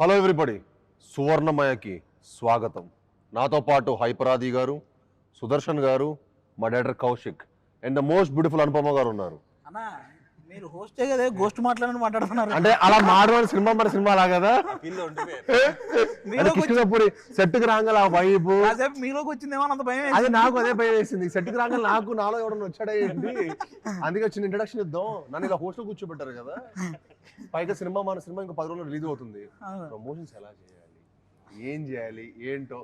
Hello everybody సువర్ణమయకి స్వాగతం. నాతో పాటు హైపరాది గారు సుదర్శన్ గారు మా director Kaushik and the most beautiful Anupama garu ఉన్నారు. అన్న మీరు హోస్టే కదా గోస్ట్ మాట్లాడని మాట్లాడుతున్నారు. అంటే అలా మాడవాడి సినిమా మన సినిమా లా కదా? కృష్ణపూరి సెట్కి రాగల ఆ వైబు కాసేపు మీలోకి వచ్చిందేమో అంత భయం అది. నాకు అదే భయం వేసింది. సెట్కి రాగల నాకు నాలో ఎవడన్నా వచ్చాడా ఏంటి? అందుకే వచ్చిన ఇంట్రడక్షన్ ఇద్దాం నన్ను ఇలా హోస్టల్ కూర్చోబెట్టారు కదా. పైగా సినిమా మన సినిమా ఇంకా పది రోజులు రిలీజ్ అవుతుంది. ప్రమోషన్స్ ఎలా చేయాలి? ఏం చేయాలి? ఏంటో?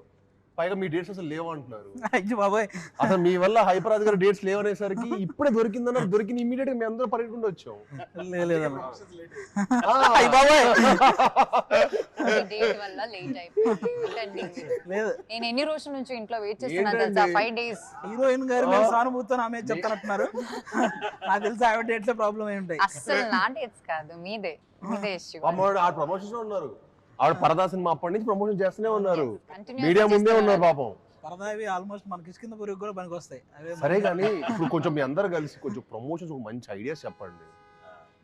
పైగా మీ డేట్స్ అసలు లేవంటున్నారు. అయ్యో బాబాయ్. అసలు మీ వల్ల హైపరాజ్ గారి డేట్స్ లేవనేసరికి ఇప్పుడే దొరికిందన్న దొరికిన ఇమీడియట్గా మేము అందరూ పరిగెట్టుకుంటూ వచ్చాం. లే- లేదన్న. ఆ, అయ్య బాబాయ్. డేట్ వల్ల లేట్ అయిపోయింది. లేదు. నేను ఎన్ని రోజుల నుంచి ఇంట్లో వెయిట్ చేస్తున్నా? తెలుసా? ఫైవ్ డేస్ హీరోయిన్ గారు మేము సానుభూతితో ఆమె చెప్తానంటున్నారు నాకు తెలిసి ఆవిడ డేట్లే ప్రాబ్లం ఏమి ఉంటాయి. అస్సలు నా డేట్స్ కాదు మీదే. మీదే ఇష్యూ ఆ ప్రమోషన్స్ ఉన్నారు. ఆవిడ పరదా సినిమా అప్పటి నుంచి ప్రమోషన్ చేస్తూనే ఉన్నారు. మీడియా ముందే. ఉన్నారు పాపం. పరదావి ఆల్మోస్ట్ మన కిష్కింద పురుగు కూడా పనికి వస్తాయి సరే కానీ ఇప్పుడు కొంచెం మీ అందరు కలిసి కొంచెం ప్రమోషన్స్ ఒక మంచి ఐడియాస్ చెప్పండి.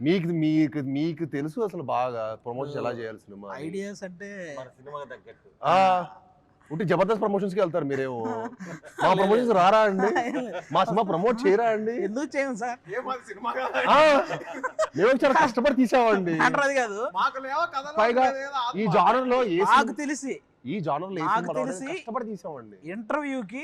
మీకు మీకు మీకు తెలుసు అసలు బాగా ప్రమోషన్స్ ఎలా చేయాలి సినిమా. ఐడియాస్ అంటే ఆ, ఉంటే జబర్దస్త్ ప్రమోషన్స్కి వెళ్తారు మీరేమో. మా ప్రమోషన్స్ రారా అండి? మా సినిమా ప్రమోట్ చేయరా అండి? ఎందుకు చేయం సార్? ఆ, మేము చాలా కష్టపడి తీసామండి. అంటారు అది కాదు. పైగా ఈ జానర్లో నాకు తెలిసి ఈ జానర్లో ఏ నాకు తెలిసి- కష్టపడి తీసామండి. ఇంటర్వ్యూకి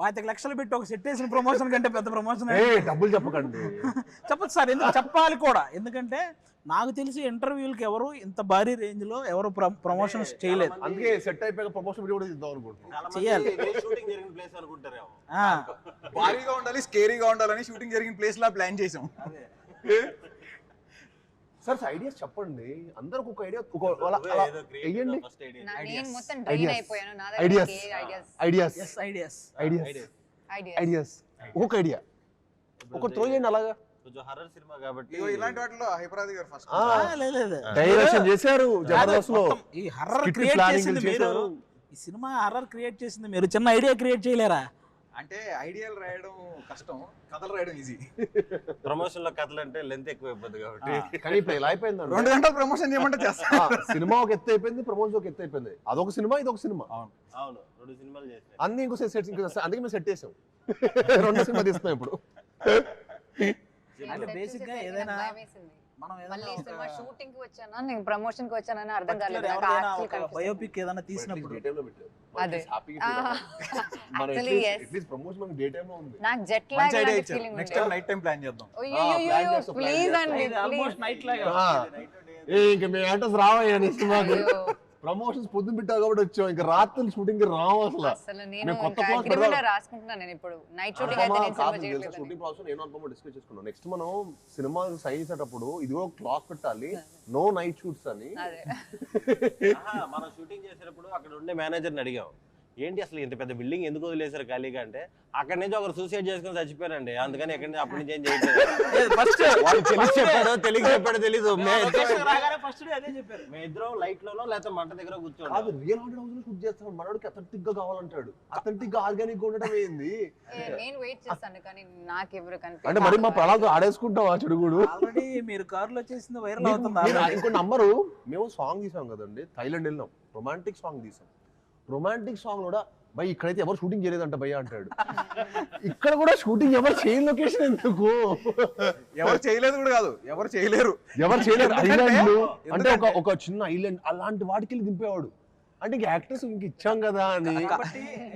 పాతిక లక్షలు పెట్టి ఒక సెట్ వేసిన ప్రమోషన్ కంటే పెద్ద ప్రమోషన్ ఏ డబ్బులు చెప్పకండి. చెప్పదు సార్ ఎందుకు చెప్పాలి కూడా? ఎందుకంటే నాకు తెలిసి ఇంటర్వ్యూలకి ఎవరు ఇంత భారీ రేంజ్లో ఎవరు ప్రమోషన్స్ చేయలేదు. అందుకే సెట్ అయిపోయాక ప్రమోషన్ వీడియో కూడా ఇద్దాం అనుకుంటున్నాం. చెయ్యాలి. షూటింగ్ జరిగిన ప్లేస్ అనుకుంటారేమో ఆ, భారీగా ఉండాలి స్కేరీగా ఉండాలని షూటింగ్ జరిగిన ప్లేస్ లా ప్లాన్ చేసాం. సార్ ఐడియాస్ చెప్పండి. అందరికి ఒక ఐడియా ఒక. దగ్గర ideas ideas yes ideas. Ideas ideas idea ఒక త్రో చేయండి అలాగా. కొంచెం హర్రర్ సినిమా కాబట్టి ఇగో ఇలాంటి వాటిలో హైపరాది గారు ఫస్ట్ ఆ, ఆ, లేదు లేదు. డైరెక్షన్ చేశారు జబర్దస్త్లో. మొత్తం ఈ హర్రర్ క్రియేట్ చేసింది మీరు. ఈ సినిమా హర్రర్ క్రియేట్ చేసింది మీరు. చిన్న ఐడియా క్రియేట్ చేయలేరా? అంటే ఐడియాలు రాయడం కష్టం కథలు రాయడం ఈజీ ప్రమోషన్లో కథలు అంటే లెంత్ ఎక్కువ అయిపోద్ది కాబట్టి. కానీ ఇప్పుడు ఇలా అయిపోయిందండి. రెండు గంటలు ప్రమోషన్ చేయమంటే చేస్తా. సినిమా ఒక ఎత్తు అయిపోయింది ప్రమోషన్ ఒక ఎత్తు అయిపోయింది. అదొక సినిమా ఇది ఒక సినిమా. అవును. రెండు సినిమాలు చేశారు. అన్ని ఇంకో సెట్ అందుకే మేము సెట్ చేసాం. రెండు సినిమా తీస్తున్నాం ఇప్పుడు. అంటే బేసిక్గా ఏదైనా మనం షూటింగ్కి వచ్చానా? నేను ప్రమోషన్కి వచ్చానని అర్థం కాలేదు. బయోపిక్ ఏదైనా తీసినప్పుడు. అదే. Actually, yes. ప్రమోషన్ మనకి డే టైం లో ఉంది. నాకు జెట్ మంచి లాగ్ ఐడియా లాంటి ఇచ్చారు. Feeling next time night time plan చేద్దాం. ప్లీజ్. అండి ఆల్మోస్ట్ please. నైట్ లాగా ఇంక యాక్టర్స్ రావయ్యా అయ్యో, ప్రమోషన్స్ పొద్దున పెట్టావు కాబట్టి వచ్చాం. ఇంకా రాత్రి షూటింగ్కి రావు అసలు. అసలు నేను కొత్త పెడదాం. రాసుకుంటున్నాను నేను ఇప్పుడు. నైట్ షూటింగ్ అయితే నేను సినిమా షూటింగ్ ప్రాసెస్ నేను అనుకోమో డిస్కస్ చేసుకున్నాం. నెక్స్ట్ మనం సినిమా సైన్ చేసేటప్పుడు ఇదిగో క్లాక్ పెట్టాలి. నో నైట్ షూట్స్ అని. మనం షూటింగ్ చేసేటప్పుడు అక్కడ ఉండే మేనేజర్ని అడిగాం. ఏంటి అసలు ఇంత పెద్ద బిల్డింగ్ ఎందుకు వదిలేశారు ఖాళీగా అంటే అక్కడ నుంచి ఒకరు సూసైడ్ చేసుకుని చచ్చిపోయారండి. అందుకని ఎక్కడి నుంచి అప్పటి నుంచి ఏం చేయట్లేదు. ఫస్ట్ వాళ్ళు తెలిసి చెప్పాడో తెలియక చెప్పాడో తెలీదు. రాగానే ఫస్ట్ అదే చెప్పారు. మేము ఇద్దరం లైట్ లోనో లేకపోతే మంట దగ్గర కూర్చోండి. రియల్ హండ్రెడ్ హౌస్లో షూట్ చేస్తాం మనోడికి అథెంటిక్గా కావాలంటాడు. అథెంటిక్గా ఆర్గానిక్గా ఉండటం ఏంది? నేను వెయిట్ చేస్తాను కానీ నాకు ఎవరు అంటే మరి మా ప్రళాద్ ఆడేసుకుంటాం ఆ చెడుగుడు? ఆల్రెడీ మీరు కారులో చేసింది వైరల్ అవుతుంది. ఇంకో నంబరు మేము సాంగ్ తీసాం కదండి. థైలాండ్ వెళ్ళినాం. రొమాంటిక్ సాంగ్ తీసాం. రొమాంటిక్ సాంగ్ కూడా భయ్ ఇక్కడైతే ఎవరు షూటింగ్ చేయలేదంట భయ్య అంటాడు. ఇక్కడ కూడా షూటింగ్ ఎవరు చేయని లొకేషన్ ఎందుకు? ఎవరు చేయలేదు కూడా కాదు ఎవరు చేయలేరు. ఎవరు చేయలేరు? ఐలాండ్లు. అంటే ఒక ఒక చిన్న ఐలాండ్ అలాంటి వాటికి దింపేవాడు. అంటే ఇంక యాక్టర్స్ ఇంక ఇచ్చాం కదా అని.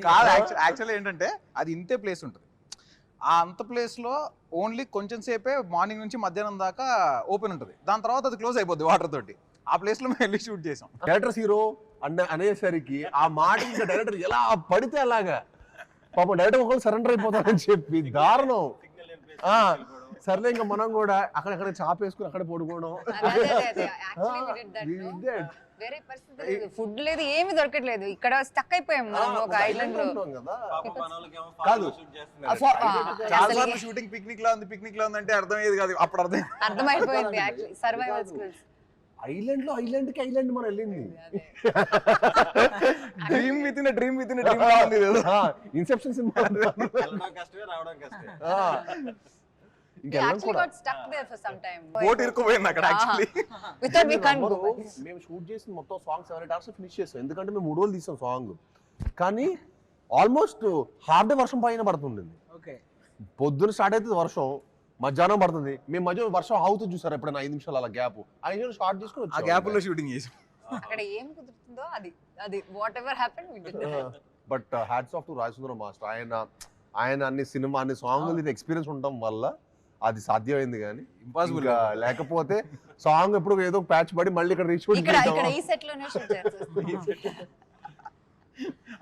కాదు యాక్చువల్ ఏంటంటే అది ఇంతే ప్లేస్ ఉంటుంది. ఆ అంత ప్లేస్లో ఓన్లీ కొంచెం సేపే మార్నింగ్ నుంచి మధ్యాహ్నం దాకా ఓపెన్ ఉంటుంది. దాని తర్వాత అది క్లోజ్ అయిపోద్ది వాటర్ తోటి. ఆ ప్లేస్లో మేము వెళ్ళి షూట్ చేసాం. డైరెక్టర్ హీరో అన్న అనేసరికి ఆ మాట ఇంకా డైరెక్టర్ ఎలా పడితే అలాగా. పాపం డైరెక్టర్ ఒకళ్ళు సరెండర్ అయిపోతారని చెప్పి దారుణం. ఆ, సర్లే ఇంకా మనం కూడా అక్కడక్కడ చాపేసుకుని అక్కడ పడుకోవడం. that. వేరే పరిస్థితి లేదు. ఫుడ్ లేదు ఏమి దొరకట్లేదు. ఇక్కడ స్టక్ అయిపోయాం మనం ఒక ఐలాండ్లో. కదా. షూటింగ్ పిక్నిక్ లా ఉంది పిక్నిక్ లా ఉంది అంటే అర్థమయ్యేది కాదు. అప్పుడు అర్థం అర్థమైపోయింది యాక్చువల్లీ సర్వైవల్ కాదు. స్కిల్స్ ఐలాండ్లో ఐలాండ్కి ఐలాండ్ మనం వెళ్ళింది dream within dream within dream లా ఉంది. ఇన్సెప్షన్ సినిమా వెళ్ళడం కష్టమే రావడం కష్టమే. ఇంకా వెళ్ళం యాక్చువల్లీ కూడా. Got stuck there for some time boat ఇరుక్కుపోయింది అక్కడ actually we thought we can't నమ్మరు, గో మేము షూట్ చేసిన మొత్తం సాంగ్ అవర్స్ ఫినిష్ చేస్తాం. ఎందుకంటే మేము మూడు రోజులు తీసాం సాంగ్ కానీ ఆల్మోస్ట్ హాఫ్ డే వర్షం పైన పడుతుండింది ఓకే పొద్దున స్టార్ట్ అవుతుంది వర్షం. మధ్యాహ్నం పడుతుంది. మేము మధ్య వర్షం ఆగుతుంది చూసారు ఎప్పుడైనా? ఐదు నిమిషాలు అలా గ్యాప్ ఐదు నిమిషాలు స్టార్ట్ చేసుకుని ఆ. గ్యాప్లో షూటింగ్ చేసాం. అక్కడ ఏం కుదురుతుందో అది. అది whatever happen we did but hats off to Rajasundaram master. ఆయన ఆయన అన్ని సినిమా అన్ని సాంగ్ ఇది ఎక్స్పీరియన్స్ ఉండటం వల్ల అది సాధ్యమైంది కానీ ఇంపాసిబుల్ లేకపోతే సాంగ్ ఎప్పుడు ఏదో ప్యాచ్ పడి మళ్ళీ ఇక్కడ రీచ్ ఇక్కడ ఇక్కడ ఈ సెట్లోనే షూట్ చేస్తాం.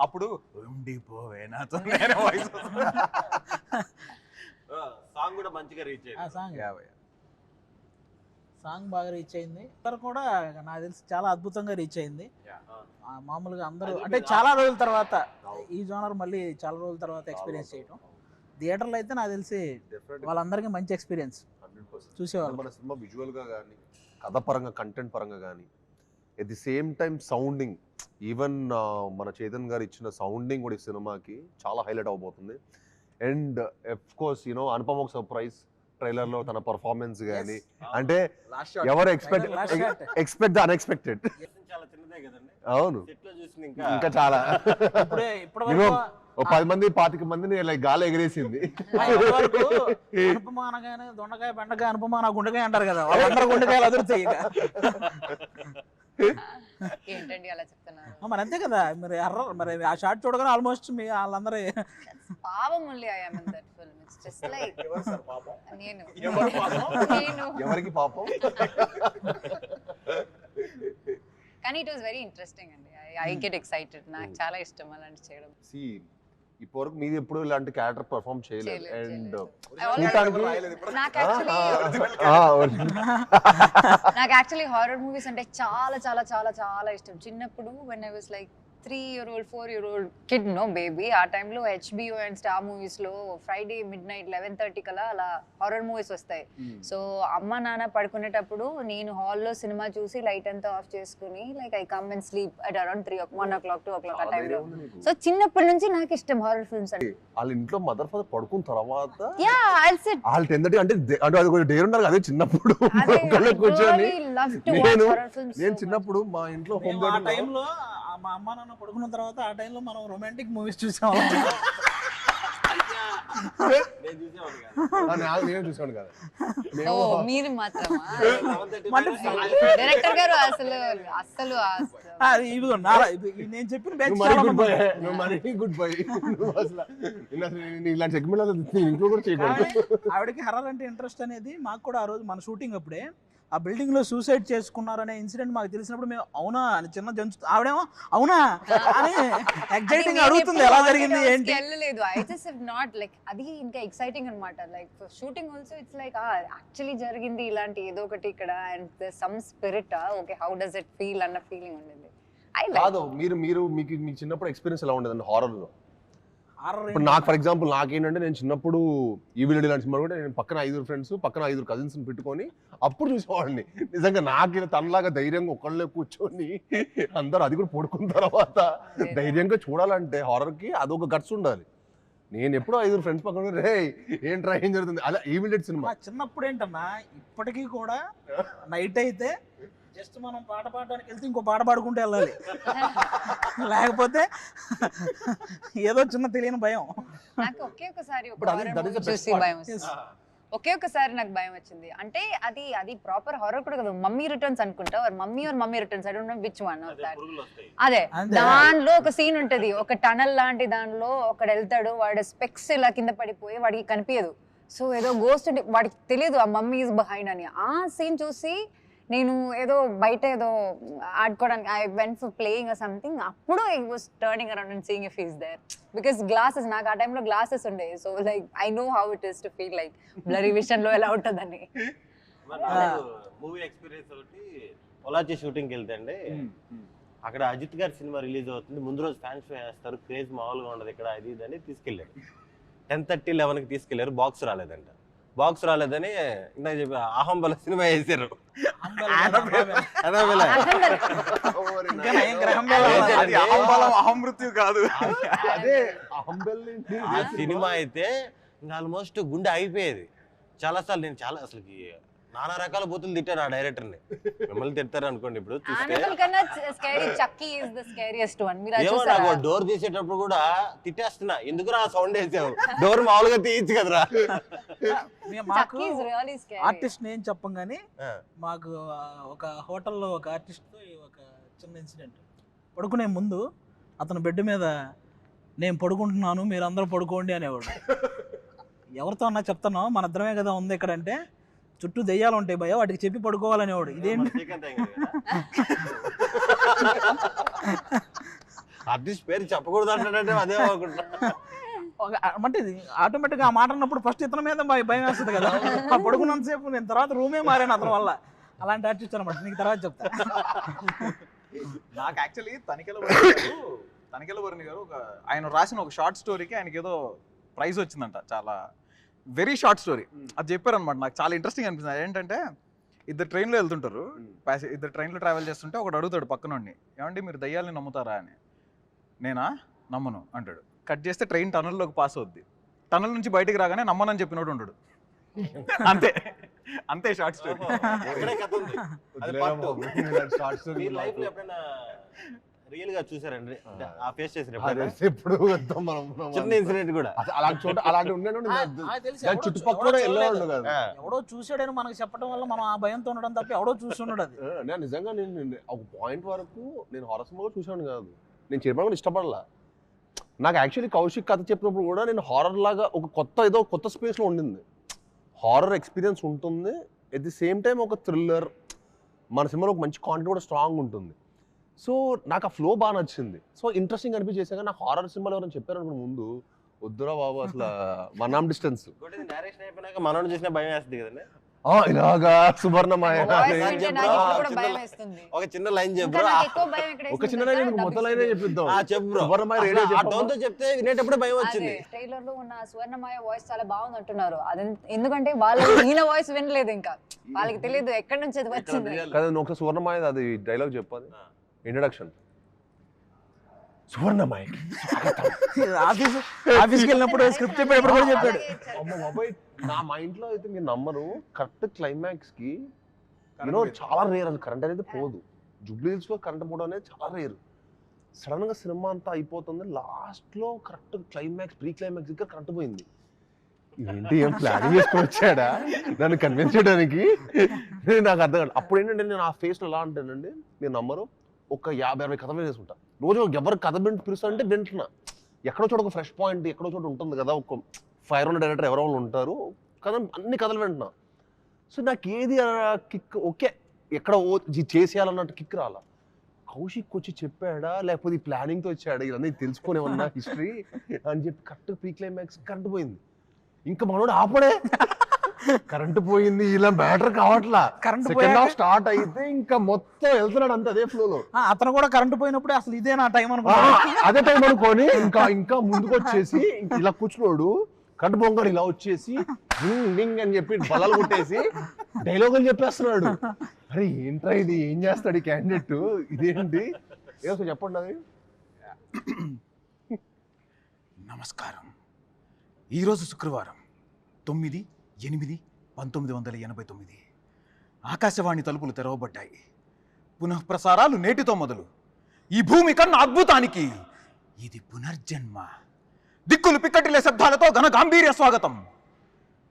అప్పుడు ఉండిపోవే నాతో వస్తుంది. సాంగ్ కూడా మంచిగా రీచ్ ఆ అయ్యింది సాంగ్. సాంగ్ బాగా రీచ్ అయింది. ఇద్దరు కూడా నాకు తెలిసి చాలా అద్భుతంగా రీచ్ అయింది. ఆ, మామూలుగా అందరూ అది అంటే చాలా రోజుల తర్వాత ఈ జోనర్ మళ్ళీ చాలా రోజుల తర్వాత ఎక్స్పీరియన్స్ చేయటం. థియేటర్లో అయితే నాకు తెలిసి వాళ్ళందరికీ మంచి ఎక్స్పీరియన్స్ చూసేవాళ్ళు. మన సినిమా విజువల్గా కానీ కథ పరంగా కంటెంట్ పరంగా కానీ at the same time sounding even మన చేతన్ గారు ఇచ్చిన సౌండింగ్ కూడా ఈ సినిమాకి చాలా హైలైట్ అవబోతుంది and of course you know Anupama ఒక సర్ప్రైజ్ ట్రైలర్లో తన పర్ఫార్మెన్స్ కానీ అంటే. ఎవరు ఎక్స్పెక్ట్. ఎక్స్పెక్ట్ ద అన్ఎక్స్పెక్టెడ్ చాలా చిన్నదే కదండి. అవును. సెట్లో చూసింది ఇంకా ఇంకా చాలా. ఓ పది మంది పాతిక మందిని లైక్ గాలి ఎగిరేసింది. దొండకాయ బెండకాయ అనుపమ నా గుండెకాయ అంటారు కదా. గుండెకాయలు అదురుతాయి ఇక. ఏంటండి అలా చెప్తున్నారు? ఆ, మరి అంతే కదా. మరి ఎర్ర మరి ఆ షార్ట్ చూడగానే ఆల్మోస్ట్ మీ వాళ్ళందరూ పాపం only I am in that film it's just like నేను. ఎవరు పాపం? నేను. ఎవరికి పాపం? కానీ ఇట్ వాస్ వెరీ ఇంట్రెస్టింగ్ అండి. ఐ గెట్ ఎక్సైటెడ్ నాకు చాలా ఇష్టం అలాంటి చేయడం. సి ఇప్పటివరకు మీది ఎప్పుడు ఇలాంటి క్యారెక్టర్ పర్ఫామ్ చేయలేదు. అండ్ నాకు యాక్చువల్లీ హారర్ మూవీస్ అంటే చాలా చాలా చాలా చాలా ఇష్టం. చిన్నప్పుడు when I was like three year old four year old kid no baby ఆ టైంలో హెచ్బిఓ అండ్ స్టార్ మూవీస్లో Friday midnight eleven thirty కల్లా అలా హారర్ మూవీస్ వస్తాయి. సో అమ్మ నాన్న పడుకునేటప్పుడు నేను హాల్లో సినిమా చూసి లైట్ అంతా ఆఫ్ చేసుకుని like I come and sleep at around three one o'clock two o'clock ఆ టైంలో సో చిన్నప్పటి నుంచి నాకు ఇష్టం హారర్ ఫిల్మ్స్ అంటే. వాళ్ళ ఇంట్లో మదర్ ఫాదర్ పడుకున్న తర్వాత యా ఐ సిట్ వాళ్ళు టెన్ థర్టీ అంటే అది కొంచెం డేర్ ఉన్నారు అదే చిన్నప్పుడు కూర్చొని నేను నేను చిన్నప్పుడు మా ఇంట్లో హోమ్ టైంలో మా అమ్మ నాన్న పడుకున్న తర్వాత ఆ టైంలో మనం రొమాంటిక్ మూవీస్ చూసాం నేను చూసేవాడిని కాదు. నేను చూసాను కదా. ఓ మేము మీరు మాత్రమా? Seven thirty మళ్ళీ పైన డైరెక్టర్ గారు అసలు అస్సలు అసలు- ఆ, ఇదిగో నారా ఇది ఇది నేను చెప్పిన బ్యాచ్ మరీ చాలా గుడ్ బై నువ్వు మరీ గుడ్ బై నువ్వు అసలు నిన్ను అసలు నేను ఇలాంటి సెగ్మెంట్ ఇంట్లో కూడా చేయకూడదు. ఆవిడకి హర్రర్ అంటే ఇంట్రెస్ట్ అనేది మాకు కూడా ఆ రోజు మన షూటింగ్ అప్పుడే. ఆ బిల్డింగ్లో సూసైడ్ చేసుకున్నారనే ఇన్సిడెంట్ మాకు తెలిసినప్పుడు మేము అవునా? అని చిన్న జంతు ఆవిడేమో అవునా? అని ఎగ్జైటింగ్ అడుగుతుంది. ఎలా జరిగింది ఏంటి? వెళ్ళలేదు. I just have not like అది ఇంకా ఎక్సైటింగ్ అన్నమాట. Like shooting also it's like actually జరిగింది ఇలాంటి ఏదో ఒకటి ఇక్కడ and some spirit okay how does it feel అన్న ఫీలింగ్ ఉండేది. ఐ కాదు మీరు మీరు మీకు మీ చిన్నప్పుడు ఎక్స్పీరియన్స్ ఎలా ఉండేదండి హారర్లో? Horror ఇప్పుడు నాకు ఫర్ ఎగ్జాంపుల్ నాకేంటంటే నేను చిన్నప్పుడు ఈ వీడియో లాంటి సినిమా కూడా నేను పక్కన ఐదుగురు ఫ్రెండ్స్ పక్కన ఐదుగురు కజిన్స్ పెట్టుకొని అప్పుడు చూసేవాడిని. నిజంగా నాకు ఇలా తనలాగా ధైర్యంగా ఒకళ్ళే కూర్చొని అందరూ అది కూడా పడుకున్న తర్వాత ధైర్యంగా చూడాలంటే హారర్కి అదొక గట్స్ ఉండాలి. నేను ఎప్పుడో ఐదుగురు ఫ్రెండ్స్ పక్కన రే ఏంట్రా ఏం జరుగుతుంది? అలా ఈ విలేజ్ సినిమా. చిన్నప్పుడు ఏంటన్నా ఇప్పటికీ కూడా నైట్ అయితే జస్ట్ మనం పాట పాడడానికి వెళ్తే ఇంకో పాట పాడుకుంటూ వెళ్ళాలి. లేకపోతే ఏదో చిన్న తెలియని భయం. నాకు ఒకే ఒకసారి ఒక horror movie చూసి. భయం ఒకసారి నాకు భయం వచ్చింది. అంటే అది అది ప్రాపర్ హారర్ కూడా కదా. మమ్మీ రిటర్న్స్ అనుకుంటా. Mummy or Mummy Returns I don't know which one of అదే దట్ పురుగులు వస్తాయి. అదే అంతే. దానిలో ఒక సీన్ ఉంటది. ఒక టనల్ లాంటి దానిలో ఒకడు వెళ్తాడు. వాడు స్పెక్స్ ఇలా కింద పడిపోయి వాడికి కనిపించదు సో ఏదో గోస్ట్ వాడికి తెలియదు ఆ మమ్మీ ఇస్ బిహైండ్ అని. ఆ సీన్ చూసి నేను ఏదో బయట ఏదో ఆడుకోవడానికి I went for playing something అప్పుడు I was turning around and seeing if is there because glasses నాకు ఆ టైంలో గ్లాసెస్ ఉండే. So like I know how it is to feel like blurry విషన్లో ఎలా ఉంటుందని. మూవీ ఎక్స్పీరియన్స్ ఒకటి పొలాచి షూటింగ్కి వెళ్తే అండి. అక్కడ అజిత్ గారి సినిమా రిలీజ్ అవుతుంది. ముందు రోజు ఫ్యాన్స్ వేస్తారు క్రేజ్ మామూలుగా ఉండదు. ఇక్కడ అది ఇది అని తీసుకెళ్ళారు టెన్ థర్టీ లెవెన్కి తీసుకెళ్ళారు బాక్స్ రాలేదంట. బాక్స్ రాలేదని ఇందాక చెప్పి అహంబల సినిమా వేసారు అహంబలం కాదు. అదే? ఆ సినిమా అయితే ఇంకా ఆల్మోస్ట్ గుండె అయిపోయేది చాలా సార్లు నేను చాలా అసలుకి నానా రకాల బూతులు తిట్టాను ఆ డైరెక్టర్ని. మిమ్మల్ని తిడతారు అనుకోండి ఇప్పుడు చూస్తే. ఆనకల్ కన్నా scary Chucky is the scariest one మీరు అది ఏమో చూసారా? నాకు డోర్ తీసేటప్పుడు కూడా తిట్టేస్తున్నా. ఎందుకు ఆ సౌండ్ వేసావు? డోర్ మామూలుగా తీయచ్చు కదరా? మే- మాకు Chucky is really scary artist నేను చెప్పం కానీ ఆ. మాకు ఒక హోటల్లో ఒక ఆర్టిస్ట్తో ఒక చిన్న ఇన్సిడెంట్ పడుకునే ముందు అతను బెడ్ మీద నేను పడుకుంటున్నాను మీరు అందరూ పడుకోండి అనేవాడు. ఎవరితో అన్నా చెప్తాను? మన ఇద్దరమే కదా ఉంది ఇక్కడ అంటే చుట్టూ దెయ్యాలు ఉంటాయి భయ వాటికి చెప్పి పడుకోవాలనేవాడు. ఇదేంటి ఆర్టిస్ట్ పేరు చెప్పకూడదు అంటాడంటే అదే అంటే ఆటోమేటిక్గా ఆ మాట అన్నప్పుడు ఫస్ట్ ఇతని మీద భయ- భయం వేస్తుంది కదా. ఆ పడుకున్నంతసేపు నేను తర్వాత రూమే మారాను అతని వల్ల. అలాంటి ఆర్టిస్ట్ అనమాట. నీకు తర్వాత చెప్తా. నాకు యాక్చువల్లీ తనికెల వరుణ్ గారు తనికెల వరుణ్ గారు ఒక ఆయన రాసిన ఒక షార్ట్ స్టోరీకి ఆయనకి ఏదో ప్రైజ్ వచ్చిందంట చాలా వెరీ షార్ట్ స్టోరీ అది చెప్పారనమాట నాకు చాలా ఇంట్రెస్టింగ్ అనిపిస్తుంది. ఏంటంటే ఇద్దరు ట్రైన్లో వెళ్తుంటారు. ప్యాసే ఇద్దరు ట్రైన్లో ట్రావెల్ చేస్తుంటే ఒకడు అడుగుతాడు పక్కనోడిని ఏమండి మీరు దయ్యాల్ని నమ్ముతారా? అని. నేనా? నమ్మను అంటాడు. కట్ చేస్తే ట్రైన్ టనల్లోకి పాస్ అవుద్ది. టనల్ నుంచి బయటికి రాగానే నమ్మనని చెప్పినోడు ఉంటాడు అంతే. అంతే షార్ట్ స్టోరీ రియల్గా చూసారండి. ఆ. ఫేస్ చేసిన? ఎప్పుడు వద్దాం మనం చిన్న ఇన్సిడెంట్ కూడా. అలాంటి చోట అలాంటి ఎవడో చుట్టుపక్కల వెళ్ళేవాళ్ళు. కదా. ఎవడో చూసాడని మనకు చెప్పడం వల్ల మనం ఆ భయంతో ఉండడం తప్ప ఎవడో చూస్తున్నాడు అది. నేను నిజంగా నేను ఒక పాయింట్ వరకు నేను హారర్ సినిమా కూడా చూశాను కాదు. నేను చెప్పడం కూడా ఇష్టపడలా. నాకు యాక్చువల్లీ కౌశిక్ కథ చెప్పినప్పుడు కూడా నేను హారర్ లాగా ఒక కొత్త ఏదో కొత్త స్పేస్లో ఉండింది. హారర్ ఎక్స్పీరియన్స్ ఉంటుంది. ఎట్ ది సేమ్ టైం ఒక థ్రిల్లర్ మన సినిమాలో ఒక మంచి కాంటెంట్ కూడా స్ట్రాంగ్ ఉంటుంది. సో నాకు ఆ ఫ్లో బాగా నచ్చింది. సో ఇంట్రెస్టింగ్ అనిపించేసాక నాకు హారర్ సినిమాలు ఎవరైనా చెప్పారు అనుకున్న ముందు వద్దురా బాబు అసలు వన్ ఆమ్ డిస్టెన్స్. అయిపోయినాక మనోడు చూసిన భయం వేస్తుంది కదండి. ఇలాగా ఒక చిన్న లైన్ ఇంకా చెప్పు నాకు ఎక్కువ భయం ఎక్కడ ఒక చిన్న లైన్ నీకు మొత్తం లైనే చెప్పిద్దాం. ఆ చెప్పు బ్రో సువర్ణమయ అసలు రేడియో ఆ టోన్తో చెప్తే వినేటప్పుడు భయం వచ్చింది. ట్రైలర్లో ఉన్న స్వర్ణమాయ వాయిస్ చాలా బాగుంది అంటున్నారు అది ఎందుకంటే వాళ్ళు ఈయన వాయిస్ వినలేదు ఇంకా. వాళ్ళకి తెలియదు ఎక్కడి నుంచి అది వచ్చింది. కదా అది డైలాగ్ చెప్పాలి. ఇంట్రడక్షన్ సువర్ణమాయ ఆఫీస్ ఆఫీస్కి వెళ్ళినప్పుడు స్క్రిప్ట్ చెప్పేటప్పుడు కూడా చెప్పాడు. బాబాయ్ నా మైండ్లో అయితే మీరు నమ్మరు. కరెక్ట్ క్లైమాక్స్కి యూనో చాలా రేర్ అది. కరెంట్ అనేది పోదు. జూబ్లీస్లో కరెంట్ పోవడం అనేది చాలా రేర్ సడన్గా సినిమా అంతా అయిపోతుంది. లాస్ట్లో కరెక్ట్ క్లైమాక్స్ ప్రీ క్లైమాక్స్ దగ్గర కరెంట్ పోయింది. ఏంటి ఏం ప్లానింగ్ చేసుకొని వచ్చాడా? నన్ను కన్విన్స్ చేయడానికి? నాకు అర్థం కాదు. అప్పుడు ఏంటంటే నేను ఆ ఫేస్లో ఎలా అంటానండి మీరు నమ్మరు. ఒక యాభై అరవై కథలు వేసుకుంటా. రోజు ఎవరు కథ వింటూ పిలుస్తారంటే వింటున్నా. ఎక్కడో చోట ఒక ఫ్రెష్ పాయింట్ ఎక్కడో చోట ఉంటుంది కదా ఒక ఫైర్ ఉన్న డైరెక్టర్ ఎవరో వాళ్ళు ఉంటారు. కథ అన్ని కథలు వింటున్నా. సో నాకు ఏది కిక్ ఓకే ఎక్కడ ఓ చేసేయాలన్నట్టు కిక్ రాలా. కౌశిక్ వచ్చి చెప్పాడా? లేకపోతే ఈ ప్లానింగ్తో వచ్చాడా? ఇవన్నీ తెలుసుకునే ఉన్నా హిస్టరీ అని చెప్పి కరెక్ట్ ప్రీ క్లైమాక్స్ కరెంట్ పోయింది. ఇంకా మనోడు ఆపడే. కరెంట్ పోయింది ఇలా మ్యాటర్ కావట్లా. కరెంట్ సెకండ్ పోయాక హాఫ్ స్టార్ట్ అయితే ఇంకా మొత్తం వెళ్తున్నాడు అంత అదే ఫ్లో లో. ఆ, అతను కూడా కరెంట్ పోయినప్పుడు అసలు ఇదే నా టైం అనుకున్నాను అదే టైం అనుకొని ఇంకా ఇంకా ముందుకు వచ్చేసి ఇంక ఇలా కూర్చున్నాడు. కట్టు బొంగడు ఇలా వచ్చేసి డింగ్ అని చెప్పి బలాలు కొట్టేసి డైలాగులు చెప్పేస్తున్నాడు. అరే ఏంట్రా ఇది? ఏం చేస్తాడు ఈ క్యాండిడేట్ ఇదేంటి? ఏదో చెప్పండి అది. నమస్కారం. ఈరోజు శుక్రవారం తొమ్మిది ఎనిమిది పంతొమ్మిది వందల ఎనభై తొమ్మిది. ఆకాశవాణి తలుపులు తెరవబడ్డాయి. పునఃప్రసారాలు నేటితో మొదలు. ఈ భూమి కన్నా అద్భుతానికి. ఇది పునర్జన్మ. దిక్కులు పిక్కటిలే శబ్దాలతో ఘన గాంభీర్య స్వాగతం.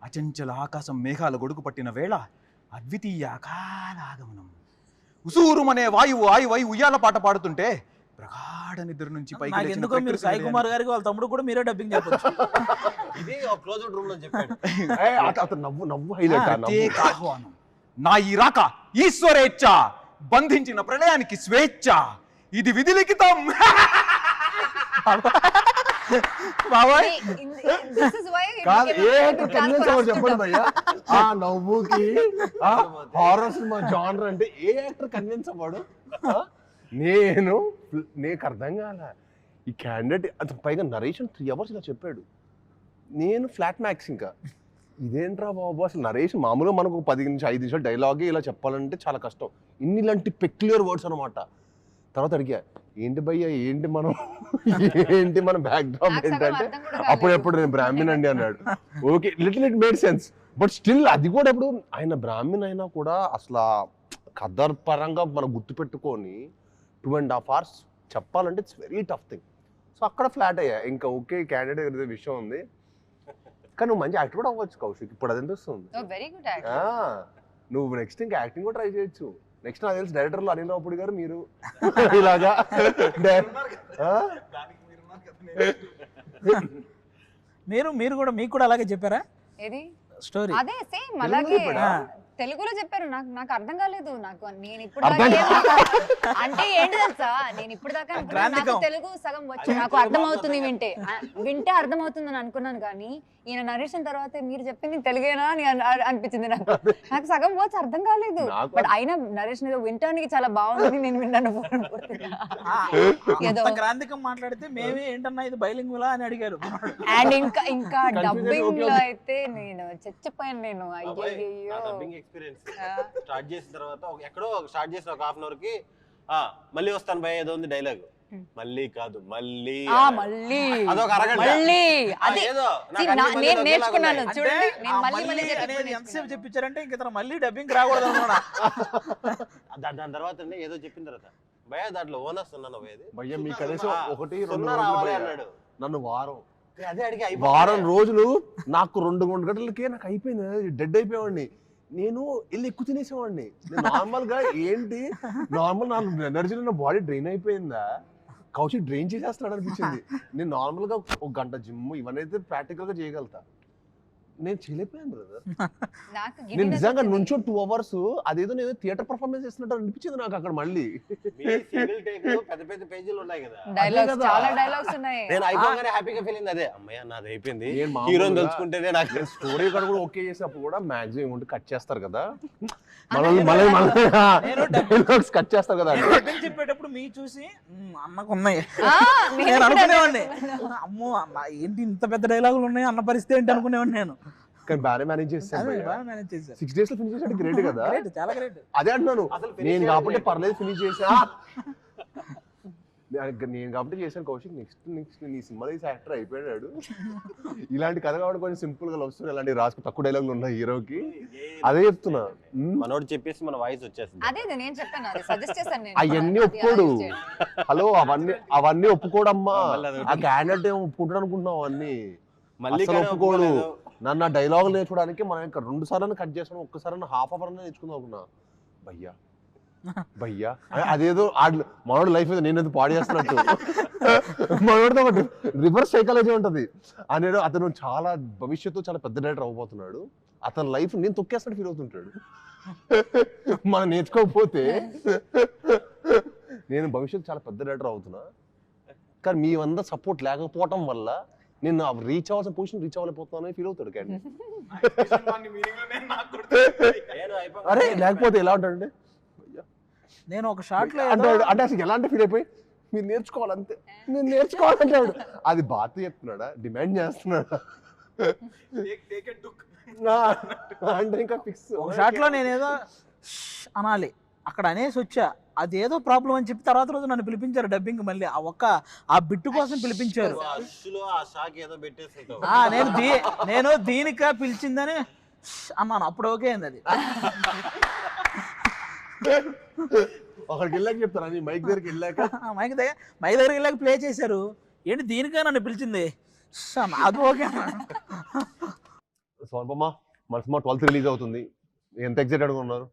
అచంచల ఆకాశం మేఘాల గొడుగు పట్టిన వేళ అద్వితీయ అకాల ఆగమనం. ఉసూరుమనే వాయువు ఆయువై ఉయ్యాల పాట పాడుతుంటే ప్రగాఢ నిద్ర నుంచి పైకి ఎందుకో మీరు సాయి కుమార్ గారికి వాళ్ళ తమ్ముడు కూడా మీరే డబ్బింగ్ చెప్పొచ్చు ఇది ఒక క్లోజ్అవుట్ రూమ్లో చెప్పాడు. అతను నవ్వు నవ్వు హైలైట్ ఆహ్వానం. నా ఈ రాక ఈశ్వరేచ్ఛ బంధించిన ప్రళయానికి స్వేచ్ఛ. ఇది విధిలిఖితం. బాబాయ్. దిస్ ఇస్ వై కాదు ఏ కన్విన్స్ అవ్వరు చెప్పండి భయ్యా? ఆ నవ్వుకి ఆ హారర్ సినిమా జానర్ అంటే ఏ యాక్టర్ కన్విన్స్ అవ్వడు? నేను నీకు అర్థం కాల. ఈ క్యాండిడేట్ అతను పైగా నరేషన్ త్రీ అవర్స్ ఇలా చెప్పాడు. నేను ఫ్లాట్ మ్యాక్స్ ఇంకా. ఇదేంట్రా బాబు? అసలు నరేషన్ మామూలుగా మనకు పది నుంచి ఐదు నిమిషాలు డైలాగే ఇలా చెప్పాలంటే చాలా కష్టం. ఇన్ని ఇలాంటి పెక్యులర్ వర్డ్స్ అనమాట తర్వాత అడిగా ఏంటి భయ్యా? ఏంటి మనం ఏంటి మన బ్యాక్ డ్రాప్ ఏంటంటే? అప్పుడు ఎప్పుడు నేను బ్రాహ్మణ్ అండి అన్నాడు. Okay little it made sense but still అది కూడా ఇప్పుడు ఆయన బ్రాహ్మణ్ అయినా కూడా అసలు కథర్ పరంగా మనం గుర్తుపెట్టుకొని టూ అండ్ హాఫ్ అవర్స్ చెప్పాలంటే it's very tough thing. So అక్కడ ఫ్లాట్ అయ్యా. ఇంకా ఓకే క్యాండిడేట్ ఏదో విషయం ఉంది. కానీ నువ్వు మంచి యాక్టర్ కూడా అవ్వచ్చు కౌశిక్. ఇప్పుడు అది అనిపిస్తుంది. వెరీ గుడ్ ఆ, నువ్వు నెక్స్ట్ ఇంకా యాక్టింగ్ కూడా ట్రై చేయొచ్చు. నెక్స్ట్ నాకు తెలిసి డైరెక్టర్లు అనిల్ రావుపూడి గారు మీరు. ఇలాగా? మీరు మీరు కూడా మీకు కూడా అలాగే చెప్పారా? ఏది? స్టోరీ అదే సేమ్ అలాగే? తెలుగులో చెప్పారు. నాకు నాకు అర్థం కాలేదు. నాకు నేను ఇప్పుడు అర్థం దాకా ఏం- అంటే ఏంటి తెలుసా? నేను ఇప్పుడు దాకా అనుకున్నాను, నాకు. తెలుగు సగం వచ్చు నాకు అర్థం అవుతుంది. వింటే. ఆ, వింటే అర్థం అవుతుంది అని అనుకున్నాను కానీ ఈయన నరేషన్ తర్వాత మీరు చెప్పింది తెలుగేనా అని అన్- అన్- అనిపించింది నాకు. నాకు సగం వర్డ్స్ అర్థం కాలేదు. నాకు బట్ అయినా నరేషన్ ఏదో వింటానికి చాలా బాగుంది నేను విన్నాను. పూర్తిగా. ఏదో. అంత గ్రాంధికం మాట్లాడితే మేమే ఏంటన్నా ఇది బైలింగులా అని అడిగారు. అండ్ ఇంకా ఇంకా Confusion, డబ్బింగ్లో okay. అయితే నేను చచ్చిపోయాను నేను. అయ్యో ఎక్స్పీరియన్స్ స్టార్ట్ చేసిన తర్వాత ఒక- ఎక్కడో స్టార్ట్ చేసిన ఒక హాఫ్ అన్ అవర్కి ఆ మళ్ళీ వస్తాను భయ ఏదో ఉంది డైలాగ్. మళ్ళీ కాదు మళ్ళీ. మళ్ళీ. అదొక అరగంట. మళ్ళీ. ఏదో నేను నేర్చుకున్నాను. చూడండి. నేను మళ్ళీ మళ్ళీ ఎంతసేపు. చెప్పించారంటే ఇంక మళ్ళీ డబ్బింగ్ రాకూడదు అనమాట దాని తర్వాత అండి ఏదో చెప్పిన తర్వాత. భయ దాంట్లో ఓనర్స్ ఉన్నాను భయ్యా మీ కనీసం ఒకటి రెండు రావాలి. అన్నాడు. నన్ను వారం. అదే అడిగి వారం రోజులు నాకు రెండు మూడు గంటలకే నాకు అయిపోయింది డెడ్ అయిపోయేవాడిని నేను వెళ్ళి ఎక్కువ తినేసేవాడిని. నార్మల్గా ఏంటి నార్మల్ నా ఎనర్జీ నా బాడీ డ్రైన్ అయిపోయిందా? కౌచి డ్రైన్ చేసేస్తున్నాడు అనిపించింది నేను నార్మల్గా ఒక గంట జిమ్ ఇవన్నీ అయితే ప్రాక్టికల్గా చేయగలుగుతా. నేను చేయలేకపోయాను బ్రదర్ నాకు నేను నిజంగా. నుంచో టూ అవర్స్ అదేదో నేను థియేటర్ పర్ఫార్మెన్స్ చేస్తున్నట్టు అనిపించింది నాకు అక్కడ మళ్ళీ. పెద్ద పెద్ద పేజీలు ఉన్నాయి కదా. డైలాగ్స్. చాలా డైలాగ్స్ ఉన్నాయి. నేను అయిపోగానే హ్యాపీగా ఫీల్ అయింది. అదే అమ్మయ్య నాది అయిపోయింది. హీరోని తలుచుకుంటేనే నాకు స్టోరీ కూడా కూడా ఓకే చేసినప్పుడు కూడా మాక్సిమం ఉంటే కట్ చేస్తారు కదా. మనల్ని మళ్ళీ మళ్ళీ నేను డైలాగ్స్ కట్ చేస్తారు కదా. చెప్పేటప్పుడు మీ చూసి "మ్మ్, అన్నకు ఉన్నాయి. ఆ, నేను అనుకునేవాడిని. అమ్మో అన్న ఏంటి ఇంత పెద్ద డైలాగులు ఉన్నాయి? అన్న పరిస్థితి ఏంటి? అనుకునేవాడిని నేను. కానీ మేనేజ్ చేస్తాను బాగా మేనేజ్ చేశారు. సిక్స్ డేస్లో ఫినిష్ చేసాడు. గ్రేట్ కదా. గ్రేట్ చాలా గ్రేట్ అదే అంటున్నాను. నేను కాబట్టి లేదు. పర్లేదు ఫినిష్ చేసా. నేను- కాబట్టి చేశాను కౌశిక్. నెక్స్ట్ నెక్స్ట్ నీ సినిమా తీసి యాక్టర్ అయిపోయాడు. ఇలాంటి కథ కాబట్టి కొంచెం సింపుల్గా స్టోరీ ఇలాంటి రాసుకు. తక్కువ డైలాగులు ఉన్నాయి హీరోకి. అదే చెప్తున్నా. మనోడు చెప్పేసి మన వాయిస్ వచ్చేస్తుంది. అదే నేను చెప్పాను అది సజెస్ట్ చేశాను నేను. అవన్నీ ఒప్పుకోడు. హలో అవన్నీ అవన్నీ ఒప్పుకోడమ్మా. ఆ క్యాండిడేట్ ఏమో ఒప్పుకుంటాడు అనుకుంటున్నావు అవన్నీ. మళ్ళీ ఒప్పుకోడు. నన్ను ఆ డైలాగ్ నేర్చుకోవడానికి మనం ఇంకా రెండు సార్లు కట్ చేసాను ఒక్కసారి హాఫ్ అవర్ నేర్చుకుందాం అనుకున్నా. భయ్యా. భయ్యా. అదేదో ఆడు మనోడు లైఫ్ మీద నేను పాడు చేస్తున్నట్టు. మనోడితో ఒకటి రివర్స్ సైకాలజీ ఉంటది. అనేది అతను చాలా భవిష్యత్తు చాలా పెద్ద డైరెక్టర్ అవ్వబోతున్నాడు. అతని లైఫ్ నేను తొక్కేస్తాడు ఫీల్ అవుతుంటాడు. మనం నేర్చుకోకపోతే నేను భవిష్యత్తు చాలా పెద్ద డైరెక్టర్ అవుతున్నా. కానీ మీ వంద సపోర్ట్ లేకపోవటం వల్ల నేను రీచ్ అవ్వాల్సిన పొజిషన్ రీచ్ అవ్వలేకపోతున్నాను ఫీల్ అవుతాడు క్యాండి నేను అయిపోగానే అరే లేకపోతే ఎలా ఉంటాడంటే నేను ఒక షార్ట్లో అంటే అంటే అసలు ఎలా అంటే ఫీల్ అయిపోయి? మీరు నేర్చుకోవాలి అంతే మీరు నేర్చుకోవాలంటాడు అది బాత్ చెప్తున్నాడా? డిమాండ్ చేస్తున్నాడా? ఆ, అంటే ఇంకా ఫిక్స్ ఒక షార్ట్లో నేను ఏదో "ష్" అనాలి. అక్కడ అనేసి వచ్చా. అదేదో ప్రాబ్లం అని చెప్పి తర్వాత రోజు నన్ను పిలిపించారు డబ్బింగ్ మళ్ళీ. ఆ ఒక్క ఆ బిట్టు కోసం పిలిపించారు. నేను దీ నేను దీనిక పిలిచిందని అన్నాను. అప్పుడు ఓకే అయింది అది. అక్కడికి వెళ్ళాక చెప్తాను అని మైక్ దగ్గరికి వెళ్ళాక. మైక్ దగ్గర మైక్ దగ్గరికి వెళ్ళాక ప్లే చేశారు. ఏంటి దీనికా నన్ను పిలిచింది. అది ఓకే. సోనపమ్మ మన సినిమా ట్వెల్త్ రిలీజ్ అవుతుంది. ఎంత ఎక్సైటెడ్గా ఉన్నారు?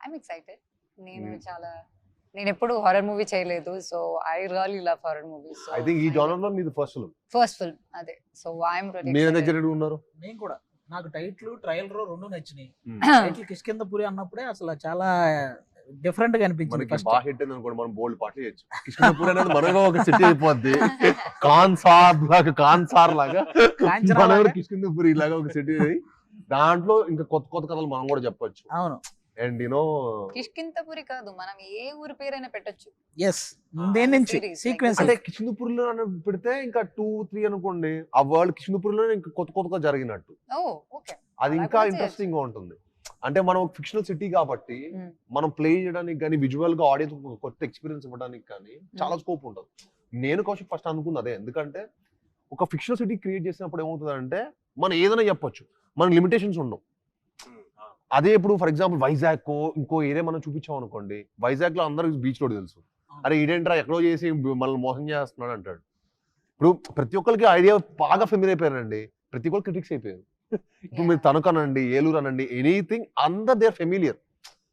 ఐఎమ్ ఎక్సైటెడ్ నేను Hmm. చాలా నేను ఎప్పుడు హారర్ మూవీ చేయలేదు so I really love horror movies I think ఈ జానర్లో మీది ఫస్ట్ ఫిల్మ్ ఫస్ట్ ఫిల్మ్ అదే. సో ఐఎమ్ మీరు ఎంత ఎక్సైటెడ్ ఉన్నారు? నేను కూడా. నాకు టైట్లు ట్రయల్ రో రెండు నచ్చినాయి. టైటిల్ కిష్కిందపురి అన్నప్పుడే అసలు చాలా డిఫరెంట్గా అనిపించింది మనకి బాగా హిట్ అయింది అనుకోండి మనం బోల్డ్ పాటలు చేయొచ్చు. కృష్ణపూర్ అనేది మనగా ఒక సిటీ అయిపోద్ది. కాన్ సార్ లాగా. కాన్ సార్ లాగా. కాంచనా మన లాగా. కిష్కిందపురి లాగా ఒక సిటీ దాంట్లో ఇంకా కొత్త కొత్త కథలు మనం కూడా చెప్పొచ్చు. అవును. అండ్ యూనో కిష్కింతపురి కాదు మనం ఏ ఊరి పేరైనా పెట్టొచ్చు. ఎస్ దేని నుంచి సీక్వెన్స్ అంటే కిష్కిందపురిలో అని పెడితే ఇంకా టూ త్రీ అనుకోండి ఆ వరల్డ్ కిష్కిందపురిలో ఇంకా కొత్త కొత్తగా జరిగినట్టు. Oh okay. అది ఇంకా ఇంట్రెస్టింగ్గా ఉంటుంది. అంటే మనం ఫిక్షనల్ సిటీ కాబట్టి. మనం ప్లే చేయడానికి కానీ విజువల్గా ఆడియన్స్ కొత్త ఎక్స్పీరియన్స్ ఇవ్వడానికి కానీ చాలా స్కోప్ ఉంటుంది. నేను కౌశిక్ ఫస్ట్ అనుకుంది అదే. ఎందుకంటే ఒక ఫిక్షనల్ సిటీ క్రియేట్ చేసినప్పుడు ఏమవుతుంది అంటే మనం ఏదైనా చెప్పొచ్చు. మనకి లిమిటేషన్స్ ఉండవు. అదే ఇప్పుడు ఫర్ ఎగ్జాంపుల్ వైజాగ్ ఇంకో ఏరియా మనం చూపించాం అనుకోండి వైజాగ్లో అందరికి బీచ్ రోడ్ తెలుసు అరే ఈడేంట్రా ఎక్కడో చేసి మనల్ని మోసం చేస్తున్నాడు అంటాడు. ఇప్పుడు ప్రతి ఒక్కరికి ఐడియా బాగా ఫెమిలర్ అయిపోయారండి. ప్రతి ఒక్కరు క్రిటిక్స్ అయిపోయారు. ఇప్పుడు మీరు తణుకు అనండి ఏలూరు అనండి ఎనీథింగ్ అందరు దేర్ ఫెమిలియర్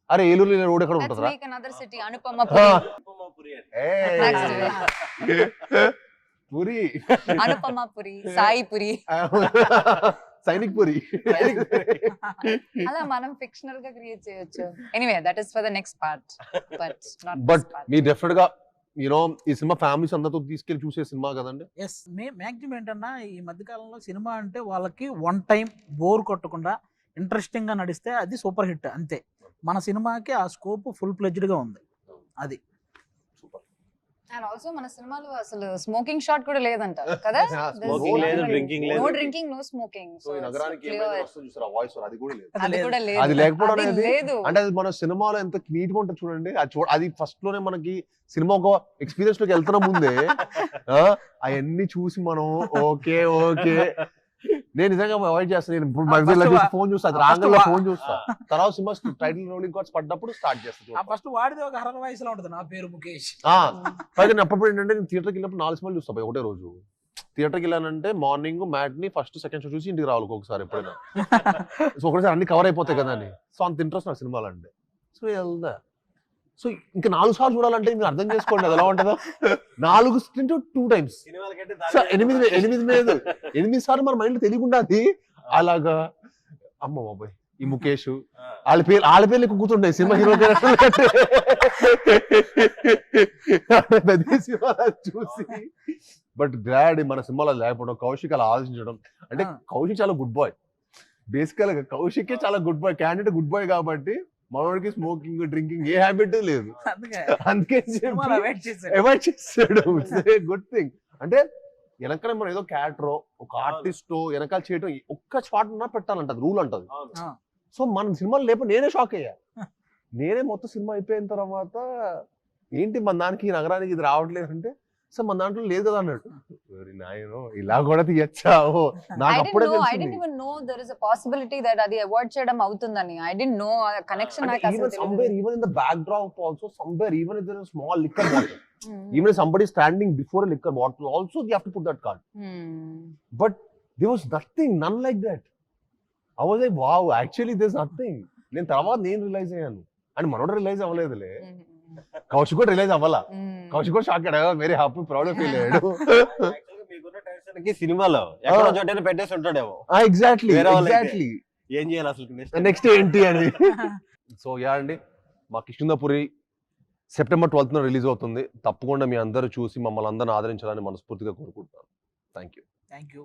అరే ఏలూరు రోడ్ ఎక్కడ Anupama Ah. Puri. ఏయ్. పూరి సైనిక్ పూరి. అలా మనం ఫిక్షనల్గా క్రియేట్ చేయొచ్చు. Anyway that is for the next part but not but మీరు డెఫినెట్గా యూనో ఈ సినిమా ఫ్యామిలీస్ అందరితో తీసుకెళ్ళి చూసే సినిమా కదండి? ఎస్ మే మ్యాక్సిమం ఏంటన్నా ఈ మధ్యకాలంలో సినిమా అంటే వాళ్ళకి వన్ టైం బోర్ కొట్టకుండా ఇంట్రెస్టింగ్గా నడిస్తే అది సూపర్ హిట్ అంతే. మన సినిమాకి ఆ స్కోప్ ఫుల్ ఫ్లెడ్జ్డ్గా ఉంది. అది. అండ్ ఆల్సో మన సినిమాలో అసలు స్మోకింగ్ షాట్ కూడా లేదంట కదా? Smoking లేదు, drinking లేదు. No drinking no smoking so ఈ నగరానికి ఏమైనా వస్తుంది చూసారా వాయిస్ అది కూడా లేదు. అది కూడా లేదు. అది లేకపోవడం అది అనేది అంటే అది మన సినిమాలో ఎంత నీట్గా ఉంటుంది చూడండి. అది చూ అది ఫస్ట్లోనే మనకి సినిమా ఒక ఎక్స్పీరియన్స్లోకి వెళ్తున్న ముందే అవన్నీ చూసి మనం ఓకే ఓకే. నేను నిజంగా అవాయిడ్ చేస్తాను నేను ఇప్పుడు first వా- ఫోన్ చూస్తా ఆ, రాంగల్ first వా- ఫోన్ చూస్తా. తర్వాత సినిమా టైటిల్ రోలింగ్ కార్డ్స్ పడ్డప్పుడు స్టార్ట్ చేస్తాను ఫస్ట్ వాడిది ఒక హర్రర్ వాయిస్లో ఉంటుంది నా పేరు ముఖేష్. పైగా నేను అప్పుడు ఏంటంటే నేను థియేటర్కి వెళ్ళినప్పుడు నాలుగు సినిమాలు చూస్తా పోయి ఒకటే రోజు. థియేటర్కి వెళ్ళానంటే morning matinee first second show చూసి ఇంటికి రావాలి ఒకసారి ఎప్పుడైనా. సో ఒకసారి అన్ని కవర్ అయిపోతాయి కదా అని. సో అంత ఇంట్రెస్ట్ నాకు సినిమాలు అంటే. సో వెళ్దా సో ఇంకా నాలుగు సార్లు చూడాలంటే మీరు అర్థం చేసుకోండి అది ఎలా ఉంటుందో. నాలుగు ఇంటూ టూ టైమ్స్ ఎనిమిది ఎనిమిది మీద ఎనిమిది సార్లు మన మైండ్ తెలియకుండా అది అలాగా. అమ్మ బాబాయ్ ఈ ముఖేష్ వాళ్ళ పేరు వాళ్ళ పేర్లు ఎక్కువ కూర్చుంటాయి సినిమా హీరో చూసి. బట్ గ్లాడ్ మన సినిమాలో లేకపోవడం కౌశిక్ అలా ఆలోచించడం. అంటే. కౌశిక్ చాలా గుడ్ బాయ్ బేసికల్గా కౌశిక్ చాలా good boy candidate good boy కాబట్టి మనోడికి స్మోకింగ్ డ్రింకింగ్ ఏ హ్యాబిట్ లేదు. అందుకే. అవాయిడ్ చేస్తాడు గుడ్ థింగ్ అంటే వెనకాల మనం ఏదో క్యారెక్టర్ ఒక ఆర్టిస్ట్ వెనకాల చేయడం ఒక్క షాట్ ఉన్నా పెట్టాలంట రూల్ అంటది. సో మన సినిమాలు లేపు నేనే షాక్ అయ్యా. నేనే మొత్తం సినిమా అయిపోయిన తర్వాత ఏంటి మన దానికి ఈ నగరానికి ఇది రావట్లేదు అంటే సో మన దాంట్లో లేదు కదా అన్నాడు "ఓరి నాయనో ఇలా కూడా తీయచ్చా ఓ ఐ నాకు అప్పుడే no I didn't even know there is a possibility that అది అవాయిడ్ చేయడం అవుతుందని ఐ డెంట్ నో కనెక్షన్ నాకు అసలు ఈవెన్ తెలియదు even in the backdrop also somewhere even in the small liquor bottle even if somebody is standing before a liquor bottle, also they have to put that card. Hmm. But there was nothing, none like that. I was like, wow, actually there's nothing. నేను తర్వాత నేను realise అయ్యాను and మనోడు realise అవ్వలేదులే Hmm. Kaushik కూడా realise అవ్వాలా. కౌశిక్ కూడా shock అయ్యాడు. Very happy proud feel అయ్యాడు. సినిమాలో ఎక్కడో చోటైనా పెట్టేసి ఉంటాడేమో. ఎగ్జాక్ట్లీ. ఎగ్జాక్ట్లీ ఏం చేయాలి అసలు? నెక్స్ట్ ఏంటి అని. సో యా అండి. మా కిష్కిందపురి సెప్టెంబర్ ట్వెల్త్న రిలీజ్ అవుతుంది. తప్పకుండా మీ అందరూ చూసి మమ్మల్ని అందరిని ఆదరించాలని మనస్ఫూర్తిగా కోరుకుంటున్నాను. Thank you thank you